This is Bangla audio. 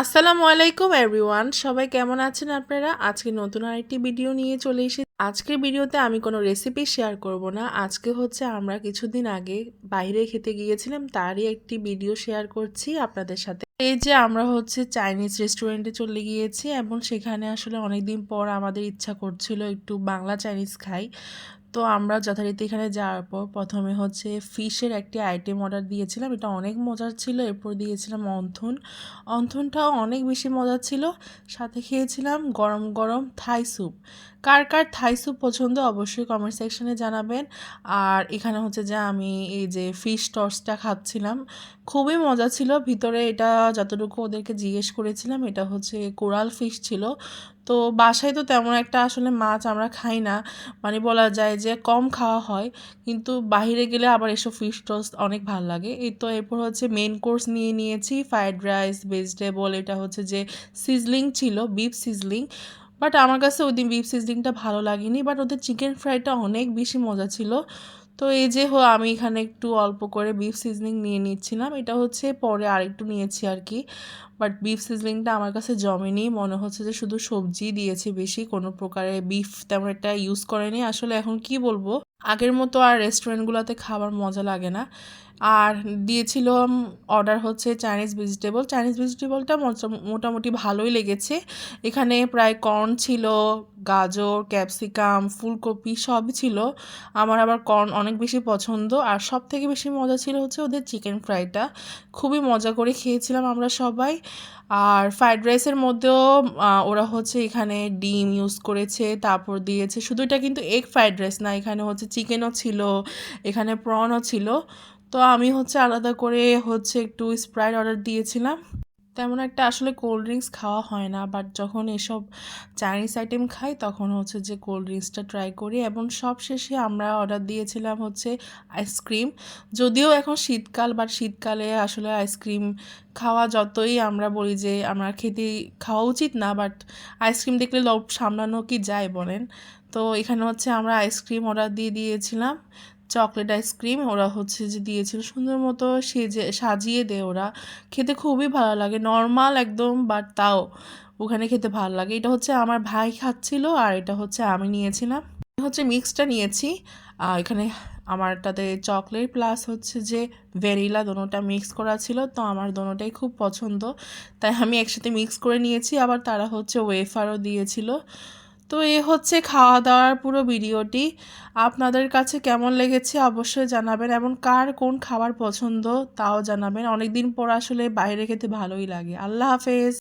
আসসালামু আলাইকুম এভরিওয়ান সবাই কেমন আছেন আপনারা? আজকে নতুন আরেকটি ভিডিও নিয়ে চলে এসে আজকের ভিডিওতে আমি কোনো রেসিপি শেয়ার করব না। আজকে হচ্ছে আমরা কিছুদিন আগে বাইরে খেতে গিয়েছিলাম, তারই একটি ভিডিও শেয়ার করছি আপনাদের সাথে। এই যে আমরা হচ্ছে চাইনিজ রেস্টুরেন্টে চলে গিয়েছি এবং সেখানে আসলে অনেকদিন পর আমাদের ইচ্ছা করছিল একটু বাংলা চাইনিজ খাই। তো আমরা যথারীতি এখানে যাওয়ার পর প্রথমে হচ্ছে ফিশের একটি আইটেম অর্ডার দিয়েছিলাম। এটা অনেক মজার ছিল। এরপর দিয়েছিলাম অন্থন। অন্থনটাও অনেক বেশি মজার ছিল। সাথে খেয়েছিলাম গরম গরম থাই স্যুপ। কার কার থাই স্যুপ পছন্দ অবশ্যই কমেন্ট সেকশনে জানাবেন। আর এখানে হচ্ছে যে আমি এই যে ফিশ টসটা খাচ্ছিলাম। খুবই মজা ছিল। ভিতরে এটা যতটুকু ওদেরকে জিজ্ঞেস করেছিলাম, এটা হচ্ছে কোরাল ফিশ ছিল। তো বাসায় তো তেমন একটা আসলে মাছ আমরা খাই না। মানে বলা যায় যে কম খাওয়া হয়, কিন্তু বাহিরে গেলে আবার এসব ফিশ টোস্ট অনেক ভালো লাগে। এই তো এরপর হচ্ছে মেন কোর্স নিয়ে নিয়েছি ফ্রায়েড রাইস ভেজিটেবল এটা হচ্ছে যে সিজলিং ছিল বিফ সিজলিং বাট আমার কাছে ওই দিন বিফ সিজলিংটা ভালো লাগেনি বাট ওদের চিকেন ফ্রাইটা অনেক বেশি মজা ছিল। তো এই যে আমি এখানে একটু অল্প করে বিফ সিজনিং নিয়ে নিচ্ছিলাম। এটা হচ্ছে পরে আরেকটু নিয়েছি আর কি। বাট বিফ সিজলিংটা আমার কাছে জমেনি। মনে হচ্ছে যে শুধু সবজি দিয়েছে বেশি। কোনো প্রকারে বিফ তেমন একটা ইউজ করেনি। আসলে এখন কি বলব? আগের মতো আর রেস্টুরেন্টগুলোতে খাবার মজা লাগে না। আর দিয়েছিলাম অর্ডার হচ্ছে চাইনিজ ভেজিটেবল চাইনিজ ভেজিটেবলটা মোটামুটি ভালোই লেগেছে। এখানে প্রায় কর্ন ছিল গাজর, ক্যাপসিকাম, ফুলকপি সবই ছিল। আমার আবার কর্ন অনেক বেশি পছন্দ। আর সব থেকে বেশি মজা ছিল হচ্ছে ওদের চিকেন ফ্রাইটা। খুবই মজা করে খেয়েছিলাম আমরা সবাই। আর ফ্রাইড রাইসের মধ্যেও ওরা হচ্ছে এখানে ডিম ইউজ করেছে, তারপর দিয়েছে। শুধু এটা কিন্তু এগ ফ্রাইড রাইস না, এখানে হচ্ছে চিকেনও ছিল, এখানে প্রনও ছিল। তো আমি হচ্ছে আলাদা করে হচ্ছে একটু স্প্রাইট অর্ডার দিয়েছিলাম। তেমন একটা আসলে কোল্ড ড্রিঙ্কস খাওয়া হয় না। বাট যখন এসব চাইনিজ আইটেম খাই, তখন হচ্ছে যে কোল্ড ড্রিঙ্কসটা ট্রাই করি। এবং সব শেষে আমরা অর্ডার দিয়েছিলাম হচ্ছে আইসক্রিম যদিও এখন শীতকাল বাট শীতকালে আসলে আইসক্রিম খাওয়া যতই আমরা বলি যে আমরা খেতে খাওয়া উচিত না বাট আইসক্রিম দেখলে লোভ সামলানো কি যায় বলেন? তো এখানে হচ্ছে আমরা আইসক্রিম অর্ডার দিয়ে দিয়েছিলাম। চকলেট আইসক্রিম ওরা হচ্ছে যে দিয়েছিল সুন্দর মতো সেজে, সাজিয়ে দেয় ওরা। খেতে খুবই ভালো লাগে নর্মাল একদম বাট তাও ওখানে খেতে ভালো লাগে। এটা হচ্ছে আমার ভাই খাচ্ছিল আর এটা হচ্ছে আমি নিয়েছিলাম। হচ্ছে মিক্সটা নিয়েছি। এখানে আমারটাতে চকলেট প্লাস হচ্ছে যে ভ্যানিলা দোনোটা মিক্স করা ছিল, তো আমার দোনোটাই খুব পছন্দ। তাই আমি একসাথে মিক্স করে নিয়েছি। আবার তারা হচ্ছে ওয়েফারও দিয়েছিল। তো এ হচ্ছে খাওয়া দাওয়ার পুরো ভিডিওটি। আপনাদের কাছে কেমন লেগেছে অবশ্যই জানাবেন এবং কার কোন খাবার পছন্দ তাও জানাবেন। অনেক দিন পর আসলে বাইরে খেতে ভালোই লাগে। আল্লাহ হাফেজ।